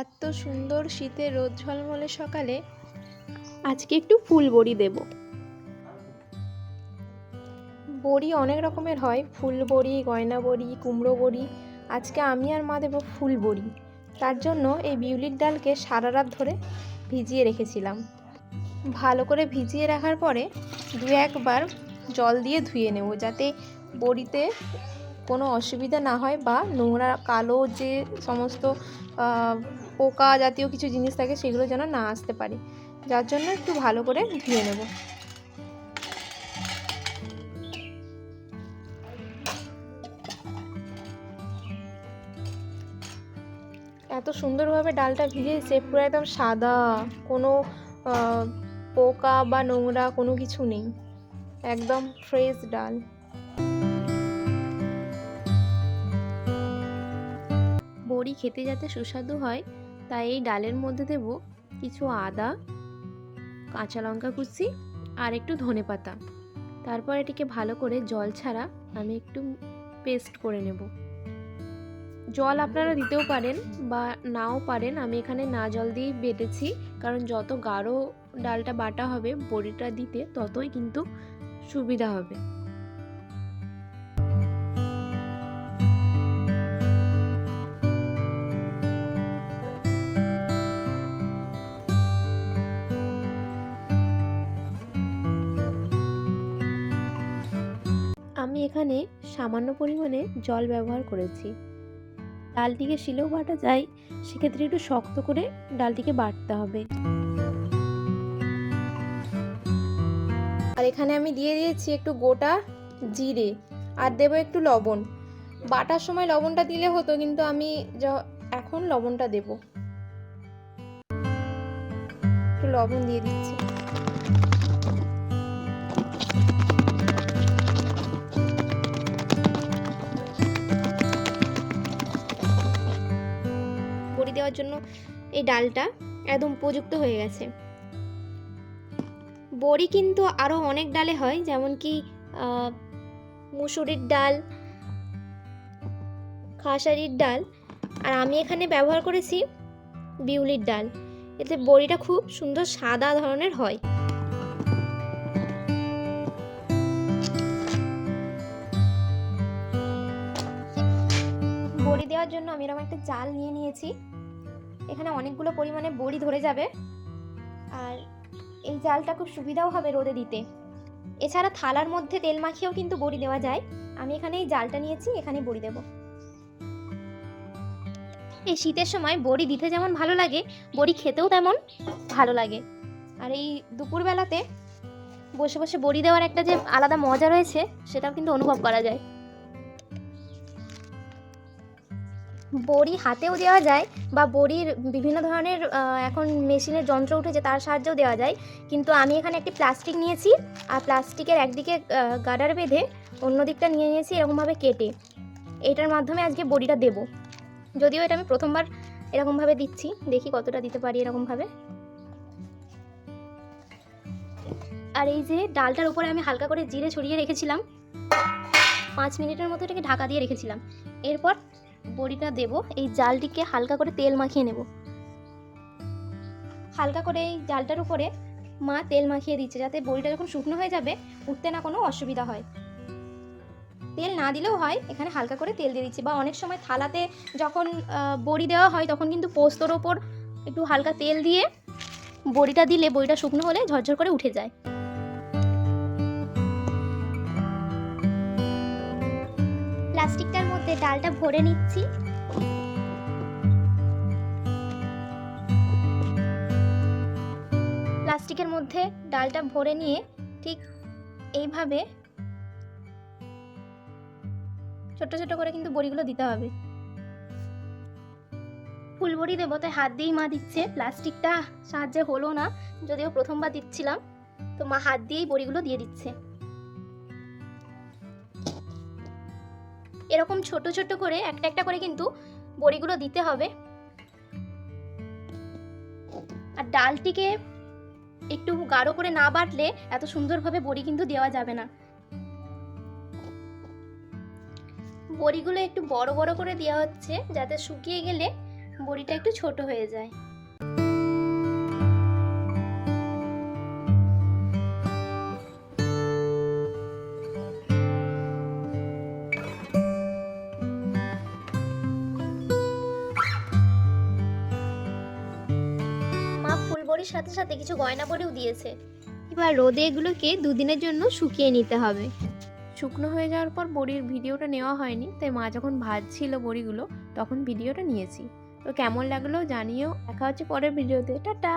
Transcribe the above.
এত সুন্দর শীতের রোদ ঝলমলে সকালে, আজকে একটু ফুল বড়ি দেব। বড়ি অনেক রকমের হয়, ফুল বড়ি, গয়না বড়ি, কুমড়ো বড়ি। আজকে আমি আর মা দেবো ফুল বড়ি। তার জন্য এই বিউলির ডালকে সারা রাত ধরে ভিজিয়ে রেখেছিলাম। ভালো করে ভিজিয়ে রাখার পরে দু একবার জল দিয়ে ধুয়ে নেব, যাতে বড়িতে কোনো অসুবিধা না হয় বা নোংরা কালো যে সমস্ত পোকা জাতীয় কিছু জিনিস থাকে সেগুলো যেন না আসতে পারে। যার জন্য একটু ভালো করে ধুয়ে নেব। এত সুন্দরভাবে ডালটা ভিজেছে পুরো একদম সাদা, কোনো পোকা বা নোংরা কোনো কিছু নেই। একদম ফ্রেশ ডাল। বড়ি খেতে যাতে সুস্বাদু হয়, তাই এই ডালের মধ্যে দেব কিছু আদা, কাঁচা লঙ্কা কুচি আর একটু ধনে পাতা। তারপর এটিকে ভালো করে জল ছাড়া আমি একটু পেস্ট করে নেব। জল আপনারা দিতেও পারেন বা নাও পারেন, আমি এখানে না জল দিয়েই বেটেছি, কারণ যত গাঢ় ডালটা বাটা হবে বড়িটা দিতে ততই কিন্তু সুবিধা হবে। আমি এখানে সামান্য পরিমাণে জল ব্যবহার করেছি। ডালটিকে শিলেও বাটা যায়, সেক্ষেত্রে একটু শক্ত করে ডালটিকে বাটতে হবে। আর এখানে আমি দিয়ে দিয়েছি একটু গোটা জিরে, আর দেবো একটু লবণ। বাটার সময় লবণটা দিলে হতো, কিন্তু আমি এখন লবণটা দেব। একটু লবণ দিয়ে দিচ্ছি। দেওয়ার জন্য এই ডালটা একদম উপযুক্ত হয়ে গেছে। বড়ি কিন্তু আরও অনেক ডালে হয়, যেমন কি মুসুরির ডাল, খাসারির ডাল, আর আমি এখানে ব্যবহার করেছি বিউলির ডাল। এতে বড়িটা খুব সুন্দর সাদা ধরনের হয়। বড়ি দেওয়ার জন্য আমি এরকম একটা জাল নিয়ে নিয়েছি। এখানে অনেকগুলো পরিমাণে বড়ি ধরে যাবে। আর এই জালটা খুব সুবিধাও হবে রোদে দিতে। এছাড়া থালার মধ্যে তেল মাখিয়েও কিন্তু বড়ি দেওয়া যায়। আমি এখানে এই জালটা নিয়েছি, এখানে বড়ি দেব। এই শীতের সময় বড়ি দিতে যেমন ভালো লাগে, বড়ি খেতেও তেমন ভালো লাগে। আর এই দুপুরবেলাতে বসে বসে বড়ি দেওয়ার একটা যে আলাদা মজা রয়েছে, সেটাও কিন্তু অনুভব করা যায়। বড়ি হাতেও দেওয়া যায় বা বড়ির বিভিন্ন ধরনের এখন মেশিনের যন্ত্র উঠেছে তার সাহায্যেও দেওয়া যায়। কিন্তু আমি এখানে একটি প্লাস্টিক নিয়েছি আর প্লাস্টিকের একদিকে গাডার বেঁধে অন্য দিকটা নিয়ে নিয়েছি এরকমভাবে কেটে। এটার মাধ্যমে আজকে বড়িটা দেব। যদিও এটা আমি প্রথমবার এরকমভাবে দিচ্ছি। দেখি কতটা দিতে পারি এরকমভাবে। আর এই যে ডালটার উপরে আমি হালকা করে জিরে ছড়িয়ে রেখেছিলাম। পাঁচ মিনিটের মতো এটাকে ঢাকা দিয়ে রেখেছিলাম। এরপর বড়িটা দেব, এই জালটিকে হালকা করে তেল মাখিয়ে নেব। হালকা করে এই জালটার উপরে মা তেল মাখিয়ে দিচ্ছে, যাতে বড়িটা যখন শুকনো হয়ে যাবে, উঠতে না কোনো অসুবিধা হয়। তেল না দিলেও হয়, এখানে হালকা করে তেল দিয়ে দিচ্ছি। বা অনেক সময় থালাতে যখন বড়ি দেওয়া হয়, তখন কিন্তু পোস্তর ওপর একটু হালকা তেল দিয়ে বড়িটা দিলে বড়িটা শুকনো হলে ঝরঝর করে উঠে যায়। প্লাস্টিকটার মধ্যে ডালটা ভরে নিচ্ছি। প্লাস্টিকের মধ্যে ডালটা ভরে নিয়ে ঠিক এইভাবে ছোট ছোট করে কিন্তু বড়িগুলো দিতে হবে। ফুল বড়ি দেবো, তাই হাত দিয়েই মা দিচ্ছে। প্লাস্টিকটা সাহায্যে হলো না, যদিও প্রথমবার দিচ্ছিলাম। তো মা হাত দিয়েই বড়িগুলো দিয়ে দিচ্ছে। এরকম ছোট ছোট করে, একটা একটা করে কিন্তু বড়িগুলো দিতে হবে। আর ডালটিকে একটু গাঢ় করে না বাটলে এত সুন্দরভাবে বড়ি কিন্তু দেওয়া যাবে না। বড়িগুলো একটু বড় বড় করে দেওয়া হচ্ছে, যাতে শুকিয়ে গেলে বড়িটা একটু ছোট হয়ে যায়। মা সাথে সাথে কিছু গয়না পরেও দিয়েছে। এবার রোদে এগুলোকে দুদিনের জন্য শুকিয়ে নিতে হবে। শুকনো হয়ে যাওয়ার পর বড়ির ভিডিওটা নেওয়া হয়নি, তাই মা যখন ভাজছিল বড়িগুলো, তখন ভিডিওটা নিয়েছি। তো কেমন লাগল জানিও, দেখা হচ্ছে পরের ভিডিওতে, টাটা!